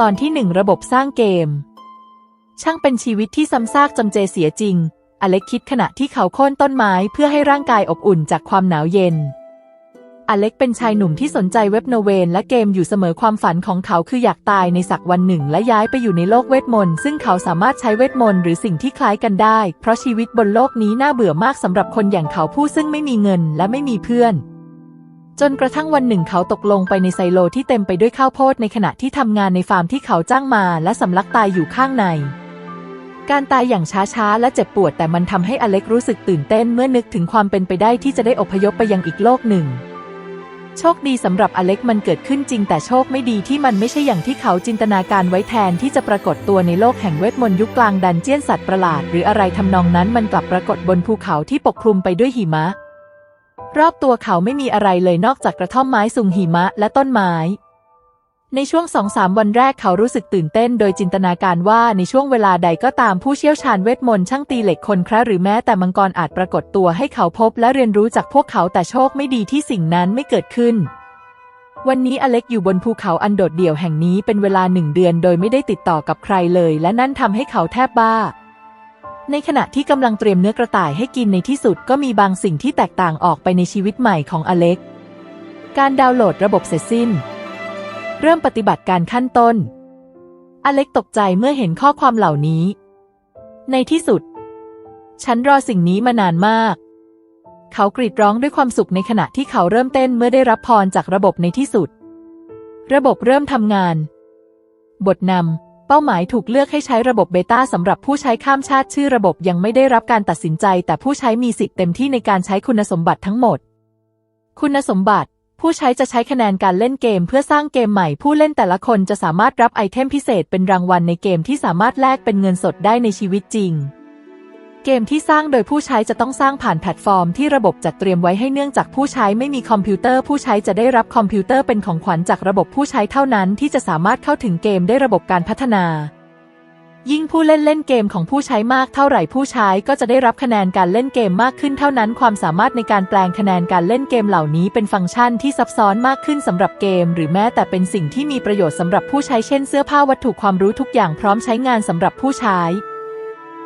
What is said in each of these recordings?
ตอนที่หนึ่งระบบสร้างเกม ช่างเป็นชีวิตที่ซ้ำซากจำเจเสียจริง อเล็กคิดขณะที่เขาโค่นต้นไม้เพื่อให้ร่างกายอบอุ่นจากความหนาวเย็น อเล็กเป็นชายหนุ่มที่สนใจเว็บโนเวนและเกมอยู่เสมอความฝันของเขาคืออยากตายในสักวันหนึ่งและย้ายไปอยู่ในโลกเวทมนต์ซึ่งเขาสามารถใช้เวทมนต์หรือสิ่งที่คล้ายกันได้ เพราะชีวิตบนโลกนี้น่าเบื่อมากสำหรับคนอย่างเขาผู้ซึ่งไม่มีเงินและไม่มีเพื่อน จนกระทั่งวันหนึ่งเขาตกลงไปในไซโลที่เต็มไปด้วยข้าวโพดในขณะที่ทำงานในฟาร์มที่เขาจ้างมาและสำลักตายอยู่ข้างใน การตายอย่างช้าๆ และเจ็บปวดแต่มันทำให้อเล็กรู้สึกตื่นเต้นเมื่อนึกถึงความเป็นไปได้ที่จะได้อพยพไปยังอีกโลกหนึ่ง โชคดีสำหรับอเล็กมันเกิดขึ้นจริง แต่โชคไม่ดีที่มันไม่ใช่อย่างที่เขาจินตนาการไว้แทนที่จะปรากฏตัวในโลกแห่งเวทมนต์ยุคกลางดันเจียนสัตว์ประหลาด หรืออะไรทำนองนั้นมันกลับปรากฏบนภูเขาที่ปกคลุมไปด้วยหิมะ รอบตัวเขาไม่มีอะไรเลยนอกจากกระท่อมไม้สูงหิมะและต้นไม้ ในช่วงสองสามวันแรกเขารู้สึกตื่นเต้น โดยจินตนาการว่าในช่วงเวลาใดก็ตามผู้เชี่ยวชาญเวทมนต์ช่างตีเหล็กคนคระหรือแม้แต่มังกรอาจปรากฏตัวให้เขาพบและเรียนรู้จากพวกเขาแต่โชคไม่ดีที่สิ่งนั้นไม่เกิดขึ้นวันนี้อเล็กอยู่บนภูเขาอันโดดเดี่ยวแห่งนี้เป็นเวลาหนึ่งเดือนโดยไม่ได้ติดต่อกับใครเลย และนั่นทำให้เขาแทบบ้า ในขณะที่กำลังเตรียมเนื้อกระต่ายให้กินในที่สุดก็มีบางสิ่งที่แตกต่างออกไปในชีวิตใหม่ของอเล็ก การดาวน์โหลดระบบเสร็จสิ้น เริ่มปฏิบัติการขั้นต้น อเล็กตกใจเมื่อเห็นข้อความเหล่านี้ ในที่สุด ฉันรอสิ่งนี้มานานมาก เขากรีดร้องด้วยความสุขในขณะที่เขาเริ่มเต้นเมื่อได้รับพรจากระบบในที่สุด ระบบเริ่มทำงาน บทนำ เป้าหมายถูกเลือกให้ใช้ระบบเบต้าสำหรับผู้ใช้ข้ามชาติชื่อระบบยังไม่ได้รับการตัดสินใจ แต่ผู้ใช้มีสิทธิ์เต็มที่ในการใช้คุณสมบัติทั้งหมด คุณสมบัติ ผู้ใช้จะใช้คะแนนการเล่นเกม เพื่อสร้างเกมใหม่ผู้เล่นแต่ละคนจะสามารถรับไอเทมพิเศษเป็นรางวัลในเกมที่สามารถแลกเป็นเงินสดได้ในชีวิตจริง เกมที่สร้างโดยผู้ใช้จะต้องสร้างผ่านแพลตฟอร์มที่ระบบจัดเตรียมไว้ให้เนื่องจากผู้ใช้ไม่มีคอมพิวเตอร์ ผู้ใช้จะได้รับคอมพิวเตอร์เป็นของขวัญจากระบบผู้ใช้เท่านั้น ที่จะสามารถเข้าถึงเกมได้ระบบการพัฒนา ยิ่งผู้เล่นเล่นเกมของผู้ใช้มากเท่าไหร่ผู้ใช้ก็จะได้รับคะแนนการเล่นเกมมากขึ้นเท่านั้น ความสามารถในการแปลงคะแนนการเล่นเกมเหล่านี้เป็นฟังก์ชันที่ซับซ้อนมากขึ้นสำหรับเกม หรือแม้แต่เป็นสิ่งที่มีประโยชน์สำหรับผู้ใช้เช่นเสื้อผ้าวัตถุความรู้ทุกอย่างพร้อมใช้งานสำหรับผู้ใช้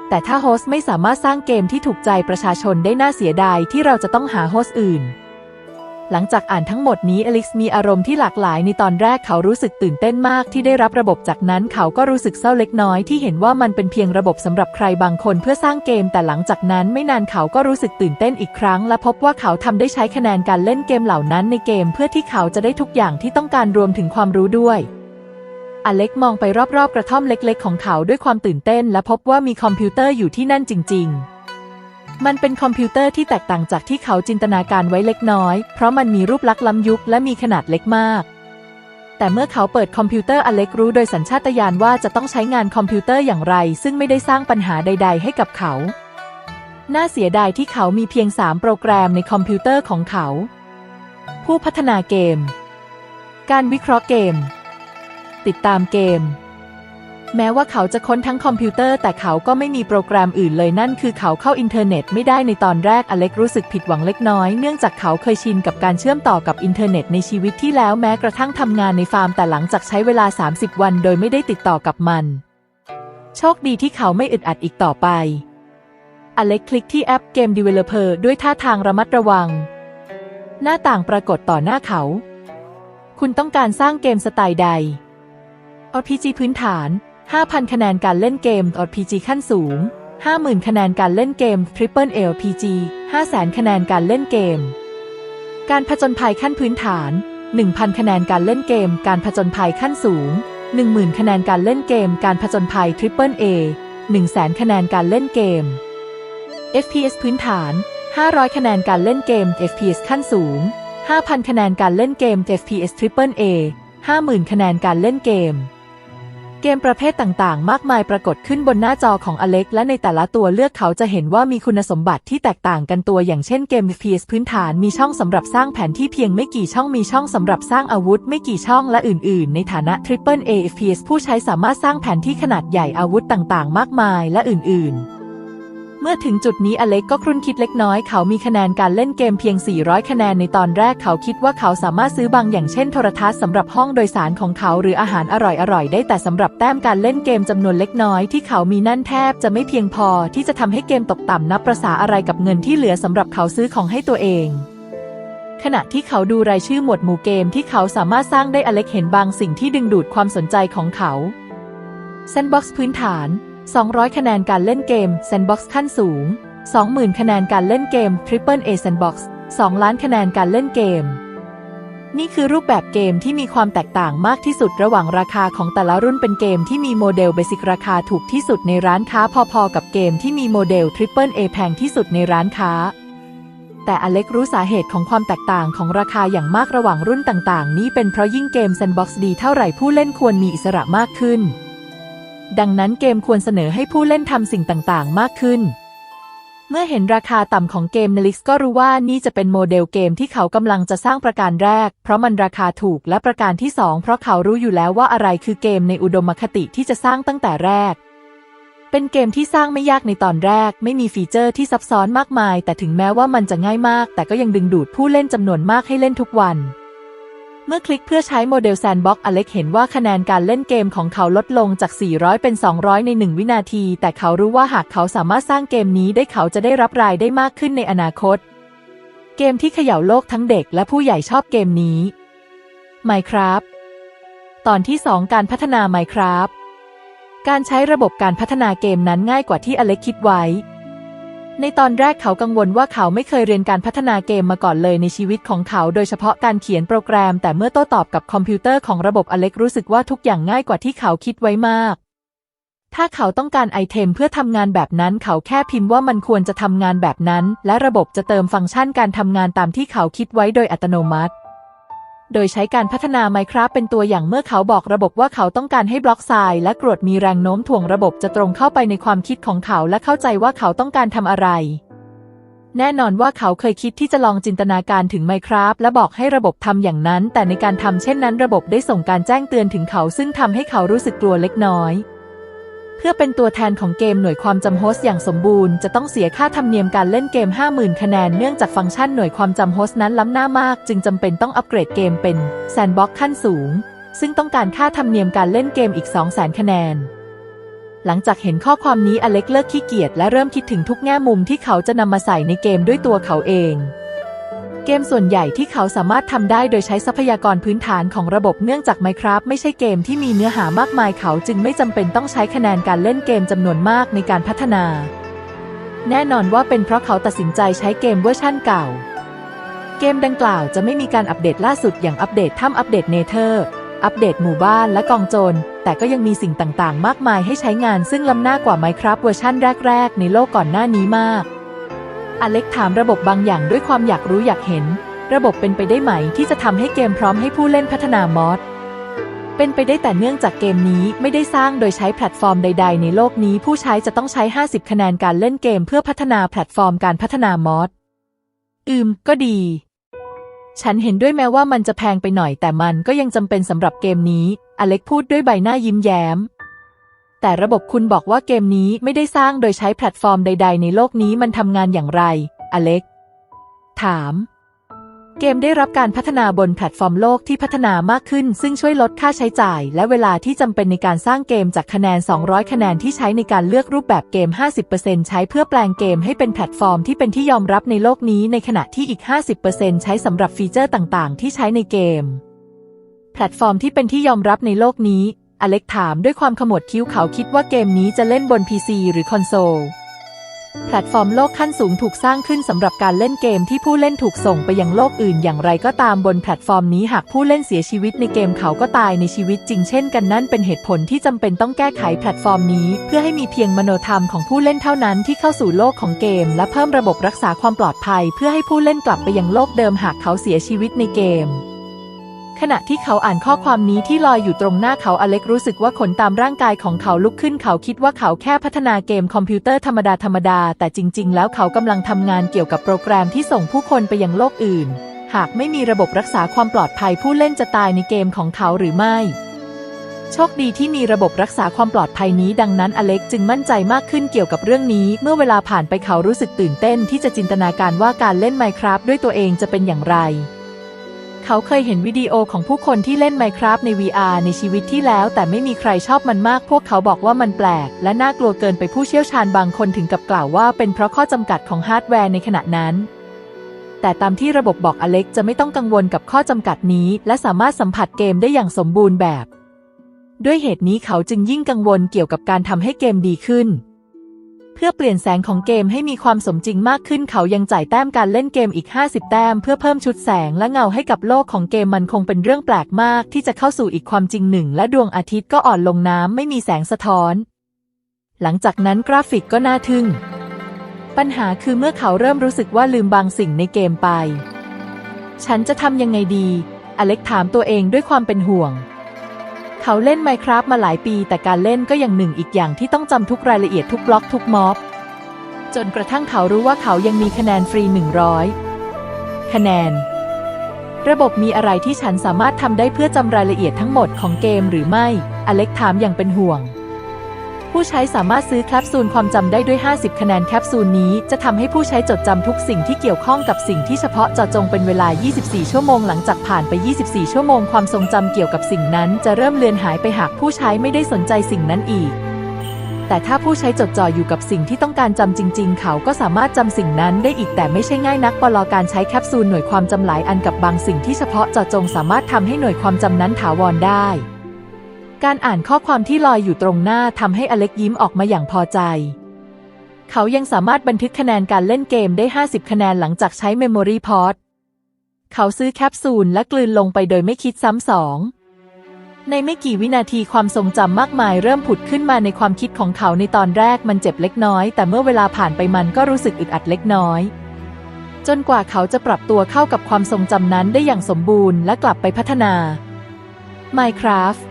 แต่ถ้าโฮสต์ไม่สามารถสร้างเกมที่ถูกใจประชาชนได้น่าเสียดายที่เราจะต้องหาโฮสต์อื่น หลังจากอ่านทั้งหมดนี้อลิกซ์มีอารมณ์ที่หลากหลายในตอนแรกเขารู้สึกตื่นเต้นมากที่ได้รับระบบจากนั้นเขาก็รู้สึกเศร้าเล็กน้อยที่เห็นว่ามันเป็นเพียงระบบสำหรับใครบางคนเพื่อสร้างเกม แต่หลังจากนั้นไม่นานเขาก็รู้สึกตื่นเต้นอีกครั้ง และพบว่าเขาทำได้ใช้คะแนนการเล่นเกมเหล่านั้นในเกม เพื่อที่เขาจะได้ทุกอย่างที่ต้องการรวมถึงความรู้ด้วย อเล็กมองไปรอบๆ กระท่อมเล็กๆ ของเขาด้วยความตื่นเต้น และพบว่ามีคอมพิวเตอร์อยู่ที่นั่นจริง ๆมันเป็นคอมพิวเตอร์ที่แตกต่างจากที่เขาจินตนาการไว้เล็กน้อย เพราะมันมีรูปลักษณ์ล้ำยุคและมีขนาดเล็กมาก แต่เมื่อเขาเปิดคอมพิวเตอร์อเล็กรู้โดยสัญชาตญาณว่าจะต้องใช้งานคอมพิวเตอร์อย่างไร ซึ่งไม่ได้สร้างปัญหาใด ๆ ให้กับเขา น่าเสียดายที่เขามีเพียง 3 โปรแกรมในคอมพิวเตอร์ของเขา ผู้พัฒนาเกม การวิเคราะห์เกม ติดตามเกม แม้ว่าเขาจะค้นทั้งคอมพิวเตอร์ แต่เขาก็ไม่มีโปรแกรมอื่นเลยนั่นคือเขาเข้าอินเทอร์เน็ตไม่ได้ในตอนแรกอเล็กรู้สึกผิดหวังเล็กน้อย เนื่องจากเขาเคยชินกับการเชื่อมต่อกับอินเทอร์เน็ตในชีวิตที่แล้วแม้กระทั่งทำงานในฟาร์มแต่หลังจากใช้เวลา 30 วัน โดยไม่ได้ติดต่อกับมัน โชคดีที่เขาไม่อึดอัดอีกต่อไป อเล็กคลิกที่แอปเกม Developer ด้วยท่าทางระมัดระวัง หน้าต่างปรากฏต่อหน้าเขา คุณต้องการสร้างเกมสไตล์ใด RPG พื้นฐาน 5,000 คะแนนการเล่นเกม RPG ขั้นสูง 50,000 คะแนนการเล่นเกม Triple LPG 500,000 คะแนนการเล่นเกม การผจญภัยขั้นพื้นฐาน 1,000 คะแนนการเล่นเกม การผจญภัยขั้นสูง 10,000 คะแนนการเล่นเกม การผจญภัย Triple A 100,000 คะแนนการเล่นเกม FPS พื้นฐาน 500 คะแนนการเล่นเกม FPS ขั้นสูง 5,000 คะแนนการเล่นเกม FPS Triple A 50,000 คะแนนการเล่นเกม เกมประเภทต่างๆ มากมายปรากฏขึ้นบนหน้าจอของอเล็กและในแต่ละตัวเลือกเขาจะเห็นว่ามีคุณสมบัติที่แตกต่างกันตัวอย่างเช่นเกม FPS พื้นฐานมีช่องสำหรับสร้างแผนที่เพียงไม่กี่ช่องมีช่องสำหรับสร้างอาวุธ ไม่กี่ช่องและอื่น ๆ ในฐานะ Triple A FPS ผู้ใช้สามารถสร้างแผนที่ขนาดใหญ่อาวุธต่างๆ มากมายและอื่น ๆ มื่อมื่อถึงจุดนี้อเล็กก็ครุ่นคิดเล็กน้อย เขามีคะแนนการเล่นเกมเพียง 400 คะแนนในตอนแรกเขาคิดว่าเขาสามารถซื้อบางอย่างเช่นโทรทัศน์สำหรับห้องโดยสารของเขาหรืออาหารอร่อยๆ ได้แต่สำหรับแต้มการเล่นเกมจำนวนเล็กน้อยที่เขามีนั่นแทบจะไม่เพียงพอที่จะทำให้เกมตกต่ำนับประษาอะไรกับเงินที่เหลือสำหรับเขาซื้อของให้ตัวเองขณะที่เขาดูรายชื่อหมวดหมู่เกมที่เขาสามารถสร้างได้อเล็กเห็นบางสิ่งที่ดึงดูดความสนใจของเขา Sandbox พื้นฐาน 200 คะแนนการเล่นเกม Sandbox ขั้นสูง 20,000 คะแนนการเล่นเกม Triple A Sandbox 2 ล้านคะแนนการเล่นเกม นี่คือรูปแบบเกมที่มีความแตกต่างมากที่สุดระหว่างราคาของแต่ละรุ่นเป็นเกมที่มีโมเดลเบสิกราคาถูกที่สุดในร้านค้าพอๆ กับเกมที่มีโมเดล Triple A แพงที่สุดในร้านค้า แต่อเล็กรู้สาเหตุของความแตกต่างของราคาอย่างมากระหว่างรุ่นต่างๆ นี้เป็นเพราะยิ่งเกม Sandbox ดีเท่าไหร่ผู้เล่นควรมีอิสระมากขึ้น ดังนั้นเกมควรเสนอให้ผู้เล่นทำสิ่งต่างๆ มากขึ้น เมื่อเห็นราคาต่ำของเกมนลิกก็รู้ว่านี่จะเป็นโมเดลเกมที่เขากำลังจะสร้างประการแรก เพราะมันราคาถูกและประการที่สองเพราะเขารู้อยู่แล้วว่าอะไรคือเกมในอุดมคติที่จะสร้างตั้งแต่แรก เป็นเกมที่สร้างไม่ยากในตอนแรก ไม่มีฟีเจอร์ที่ซับซ้อนมากมาย แต่ถึงแม้ว่ามันจะง่ายมาก แต่ก็ยังดึงดูดผู้เล่นจำนวนมากให้เล่นทุกวัน เมื่อคลิกเพื่อใช้โมเดลแซนบ็อกอเล็กเห็นว่าคะแนนการเล่นเกมของเขาลดลงจาก 400 เป็น 200 ใน 1 วินาที แต่เขารู้ว่าหากเขาสามารถสร้างเกมนี้ได้เขาจะได้รับรายได้มากขึ้นในอนาคต เกมที่เขย่าโลกทั้งเด็กและผู้ใหญ่ชอบเกมนี้ Minecraft ตอนที่ 2 การพัฒนา Minecraft การใช้ระบบการพัฒนาเกมนั้นง่ายกว่าที่อเล็กคิดไว้ ในตอนแรกเขากังวลว่าเขาไม่เคยเรียนการพัฒนาเกมมาก่อนเลยในชีวิตของเขา โดยเฉพาะการเขียนโปรแกรม แต่เมื่อโต้ตอบกับคอมพิวเตอร์ของระบบอเล็กรู้สึกว่าทุกอย่างง่ายกว่าที่เขาคิดไว้มาก ถ้าเขาต้องการไอเทมเพื่อทำงานแบบนั้น เขาแค่พิมพ์ว่ามันควรจะทำงานแบบนั้น และระบบจะเติมฟังก์ชันการทำงานตามที่เขาคิดไว้โดยอัตโนมัติ โดยใช้การพัฒนาไมโครฟ์เป็นตัวอย่างเมื่อเขาบอกระบบว่าเขาต้องการให้บล็อกทรายและกรวดมีแรงโน้มถ่วงระบบจะตรงเข้าไปในความคิดของเขาและเข้าใจว่าเขาต้องการทำอะไร แน่นอนว่าเขาเคยคิดที่จะลองจินตนาการถึงไมโครฟ์และบอกให้ระบบทำอย่างนั้น แต่ในการทำเช่นนั้นระบบได้ส่งการแจ้งเตือนถึงเขาซึ่งทำให้เขารู้สึกกลัวเล็กน้อย เพื่อเป็นตัวแทนของเกมหน่วยความจำโฮสต์อย่างสมบูรณ์จะต้องเสียค่าธรรมเนียมการเล่นเกม 50,000 คะแนน เนื่องจากฟังก์ชันหน่วยความจำโฮสต์นั้นล้ำหน้ามาก จึงจำเป็นต้องอัปเกรดเกมเป็นแซนด์บ็อกขั้นสูง ซึ่งต้องการค่าธรรมเนียมการเล่นเกมอีก 200,000 คะแนน หลังจากเห็นข้อความนี้อเล็กเลิกขี้เกียจและเริ่มคิดถึงทุกแง่มุมที่เขาจะนำมาใส่ในเกมด้วยตัวเขาเอง เกมส่วนใหญ่ที่เขาสามารถทำได้โดยใช้ทรัพยากรพื้นฐานของระบบเนื่องจาก Minecraft ไม่ใช่เกมที่มีเนื้อหามากมายเขาจึงไม่จำเป็นต้องใช้คะแนนการเล่นเกมจำนวนมากในการพัฒนา แน่นอนว่าเป็นเพราะเขาตัดสินใจใช้เกมเวอร์ชั่นเก่า เกมดังกล่าวจะไม่มีการอัปเดตล่าสุดอย่างอัปเดตถ้ำอัปเดตเนเธอร์ อัปเดตหมู่บ้านและกองโจร แต่ก็ยังมีสิ่งต่างๆ มากมายให้ใช้งานซึ่งล้ำหน้ากว่า Minecraft เวอร์ชั่นแรก ๆ ในโลกก่อนหน้านี้มาก อเล็กถามระบบบางอย่างด้วยความอยากรู้อยากเห็น ระบบเป็นไปได้ไหมที่จะทำให้เกมพร้อมให้ผู้เล่นพัฒนามอดเป็นไปได้แต่เนื่องจากเกมนี้ไม่ได้สร้างโดยใช้แพลตฟอร์มใด ๆ ในโลกนี้ผู้ใช้จะต้องใช้ 50 คะแนนการเล่นเกมเพื่อพัฒนาแพลตฟอร์มการพัฒนามอดอืม ก็ดี ฉันเห็นด้วยแม้ว่ามันจะแพงไปหน่อยแต่มันก็ยังจำเป็นสำหรับเกมนี้ อเล็กพูดด้วยใบหน้ายิ้มแย้ม แต่ระบบคุณบอกว่าเกมนี้ไม่ได้สร้างโดยใช้แพลตฟอร์มใด ๆ ในโลกนี้มันทำงานอย่างไร อเล็ก ถาม เกมได้รับการพัฒนาบนแพลตฟอร์มโลกที่พัฒนามากขึ้น ซึ่งช่วยลดค่าใช้จ่าย และเวลาที่จำเป็นในการสร้างเกมจากคะแนน 200 คะแนนที่ใช้ในการเลือกรูปแบบเกม 50%ใช้เพื่อแปลงเกมให้เป็นแพลตฟอร์มที่เป็นที่ยอมรับในโลกนี้ ในขณะที่อีก 50%ใช้สำหรับฟีเจอร์ต่าง ๆ ที่ใช้ในเกม แพลตฟอร์มที่เป็นที่ยอมรับในโลกนี้ อเล็กถามด้วยความขมวดคิ้วเขาคิดว่าเกมนี้จะเล่นบน PC หรือคอนโซล แพลตฟอร์มโลกขั้นสูงถูกสร้างขึ้นสำหรับการเล่นเกมที่ผู้เล่นถูกส่งไปยังโลกอื่น อย่างไรก็ตามบนแพลตฟอร์มนี้หากผู้เล่นเสียชีวิตในเกมเขาก็ตายในชีวิตจริงเช่นกันนั่นเป็นเหตุผลที่จำเป็นต้องแก้ไขแพลตฟอร์มนี้ เพื่อให้มีเพียงมโนธรรมของผู้เล่นเท่านั้นที่เข้าสู่โลกของเกม และเพิ่มระบบรักษาความปลอดภัย เพื่อให้ผู้เล่นกลับไปยังโลกเดิมหากเขาเสียชีวิตในเกม ขณะที่เขาอ่านข้อความนี้ที่ลอยอยู่ตรงหน้าเขาอเล็กรู้สึกว่าขนตามร่างกายของเขาลุกขึ้นเขาคิดว่าเขาแค่พัฒนาเกมคอมพิวเตอร์ธรรมดาธรรมดา แต่จริง ๆ แล้วเขากำลังทำงานเกี่ยวกับโปรแกรมที่ส่งผู้คนไปยังโลกอื่น หากไม่มีระบบรักษาความปลอดภัยผู้เล่นจะตายในเกมของเขาหรือไม่ โชคดีที่มีระบบรักษาความปลอดภัยนี้ ดังนั้นอเล็กจึงมั่นใจมากขึ้นเกี่ยวกับเรื่องนี้ เมื่อเวลาผ่านไปเขารู้สึกตื่นเต้นที่จะจินตนาการว่าการเล่น Minecraft ด้วยตัวเองจะเป็นอย่างไร เขาเคยเห็นวิดีโอของผู้คนที่เล่น Minecraft ใน VR ในชีวิตที่แล้ว แต่ไม่มีใครชอบมันมาก พวกเขาบอกว่ามันแปลก และน่ากลัวเกินไปผู้เชี่ยวชาญบางคนถึงกับกล่าวว่าเป็นเพราะข้อจำกัดของฮาร์ดแวร์ในขณะนั้นแต่ตามที่ระบบบอกอเล็กจะไม่ต้องกังวลกับข้อจำกัดนี้ และสามารถสัมผัสเกมได้อย่างสมบูรณ์แบบ ด้วยเหตุนี้เขาจึงยิ่งกังวลเกี่ยวกับการทำให้เกมดีขึ้น เพื่อเปลี่ยนแสงของเกมให้มีความสมจริงมากขึ้นเขายังจ่ายแต้มการเล่นเกมอีก 50 แต้ม เพื่อเพิ่มชุดแสงและเงาให้กับโลกของเกมมันคงเป็นเรื่องแปลกมากที่จะเข้าสู่อีกความจริงหนึ่ง และดวงอาทิตย์ก็อ่อนลงน้ำไม่มีแสงสะท้อน หลังจากนั้นกราฟิกก็น่าทึ่ง ปัญหาคือเมื่อเขาเริ่มรู้สึกว่าลืมบางสิ่งในเกมไป ฉันจะทำยังไงดี อเล็กถามตัวเองด้วยความเป็นห่วง เขาเล่นไมคราฟมาหลายปี แต่การเล่นก็อย่างหนึ่งอีกอย่างที่ต้องจำทุกรายละเอียดทุกบล็อกทุกม็อบ จนกระทั่งเขารู้ว่าเขายังมีคะแนนฟรี 100 คะแนน ระบบมีอะไรที่ฉันสามารถทำได้เพื่อจำรายละเอียดทั้งหมดของเกมหรือไม่ อเล็กถามอย่างเป็นห่วง ผู้ใช้สามารถซื้อแคปซูลความจำได้ด้วย 50 คะแนนแคปซูลนี้จะทำให้ผู้ใช้จดจำทุกสิ่งที่เกี่ยวข้องกับสิ่งที่เฉพาะเจาะจงเป็นเวลา 24 ชั่วโมงหลังจากผ่านไป 24 ชั่วโมงความทรงจำเกี่ยวกับสิ่งนั้น จะเริ่มเลือนหายไปหากผู้ใช้ไม่ได้สนใจสิ่งนั้นอีก แต่ถ้าผู้ใช้จดจ่ออยู่กับสิ่งที่ต้องการจำจริง ๆ เขาก็สามารถจำสิ่งนั้นได้อีกแต่ไม่ใช่ง่ายนักปลอการใช้แคปซูลหน่วยความจำหลายอันกับบางสิ่งที่เฉพาะเจาะจงสามารถทำให้หน่วยความจำนั้นถาวรได้ การอ่านข้อความที่ลอยอยู่ตรงหน้าทำให้อเล็กยิ้มออกมาอย่างพอใจ เขายังสามารถบันทึกคะแนนการเล่นเกมได้ 50 คะแนนหลังจากใช้เมมโมรีพอร์ตเขาซื้อแคปซูลและกลืนลงไปโดยไม่คิดซ้ำสอง ในไม่กี่วินาทีความทรงจำมากมายเริ่มผุดขึ้นมาในความคิดของเขาในตอนแรกมันเจ็บเล็กน้อย แต่เมื่อเวลาผ่านไปมันก็รู้สึกอึดอัดเล็กน้อย จนกว่าเขาจะปรับตัวเข้ากับความทรงจำนั้นได้อย่างสมบูรณ์และกลับไปพัฒนา Minecraft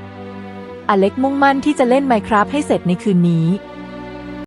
อเล็กมุ่งมั่นที่จะเล่นไมครับให้เสร็จในคืนนี้